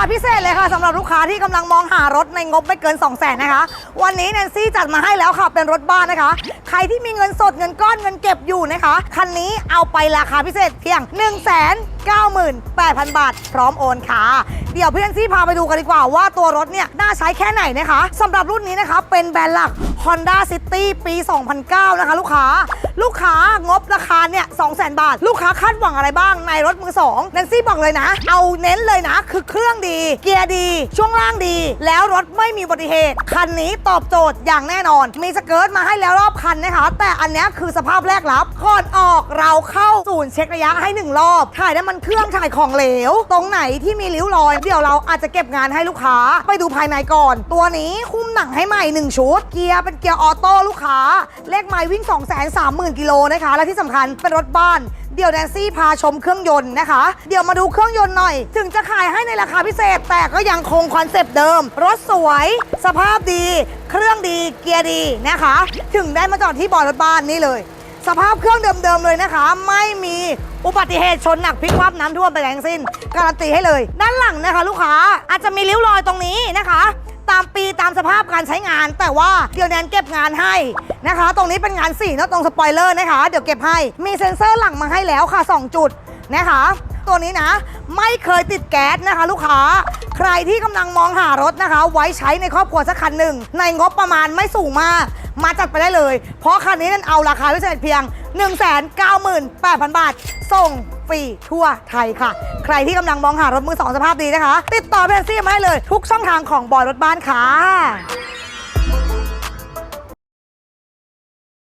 าพิเศษเลยค่ะสำหรับลูกค้าที่กำลังมองหารถในงบไม่เกิน 2 0 0 0 0นนะคะ วันนี้แนนซี่จัดมาให้แล้วค่ะ เป็นรถบ้านนะคะ ใครที่มีเงินสดเงินก้อนเงินเก็บอยู่นะคะ คันนี้เอาไปราคาพิเศษเพียง 1 9 8 0 0 0 บาท พร้อมโอนค่ะ เดี๋ยวเพี่แนนซี่พาไปดูกันดีกว่าว่าตัวรถเนี่ยน่าใช้แค่ไหนนะคะสำหรับรุ่นนี้นะคะ เป็นแบรนด์หลัก Honda City ปี 2009 นะคะ ลูกค้า ลูกค้างบรา 200,000 บาท ลูกค้าคาดหวังอะไรบ้างในรถมือสองแนนซี่บอกเลยนะ เอาเน้นเลยนะ คือเครื่องดี เกียร์ดี ช่วงล่างดี แล้วรถไม่มีอุบัติเหตุ คันนี้ตอบโจทย์อย่างแน่นอน มีสเกิร์ตมาให้แล้วรอบคันนะคะ แต่อันนี้คือสภาพแรกรับก่อนออกเราเข้าศูนย์เช็คระยะให้หนึ่งรอบ ถ่ายน้ำมันเครื่องถ่ายของเหลว ตรงไหนที่มีริ้วรอย เดี๋ยวเราอาจจะเก็บงานให้ลูกค้า ไปดูภายในก่อน ตัวนี้คุ้มหนังให้ใหม่ 1 ชุด เกียร์เป็นเกียร์ออโต้ลูกค้า เลขไมล์วิ่ง 2 3 0 0 0 0กิโลนะคะ และที่สำคัญเป็นรถบ้าน เดี๋ยวแนนซี่พาชมเครื่องยนต์นะคะ เดี๋ยวมาดูเครื่องยนต์หน่อย ถึงจะขายให้ในราคาพิเศษ แต่ก็ยังคงคอนเซปต์เดิม รถสวย สภาพดี เครื่องดี เกียร์ดีนะคะ ถึงได้มาจอดที่บ่อร์ดรถบ้านนี่เลย สภาพเครื่องเดิมๆเลยนะคะ ไม่มีอุบัติเหตุชนหนักพลิกคว่ำน้ำท่วมไปแรงสิ้น การันตีให้เลย ด้านหลังนะคะ ลูกค้าอาจจะมีริ้วรอยตรงนี้นะคะามปีตามสภาพการใช้งาน แต่ว่าเดี๋ยวแนนเก็บงานให้นะคะ ตรงนี้เป็นงานสีเนะตรงสปอยเลอร์นะคะ เดี๋ยวเก็บให้ มีเซ็นเซอร์หลังมาให้แล้วค่ะ 2 จุดนะคะ ตัวนี้นะ ไม่เคยติดแก๊สนะคะ ลูกค้า ใครที่กำลังมองหารถนะคะ ไว้ใช้ในครอบครัวสักคันหนึ่ง ในงบประมาณไม่สูงมาก มาจัดไปได้เลย เพราะคันนี้นั่นเอาราคาพิเศษเพียง 198,000 บาท ส่งฟรีทั่วไทยค่ะ ใครที่กำลังมองหารถมือสองสภาพดีนะคะ ติดต่อแบนซี่มาได้เลย ทุกช่องทางของบอยรถบ้านค่ะ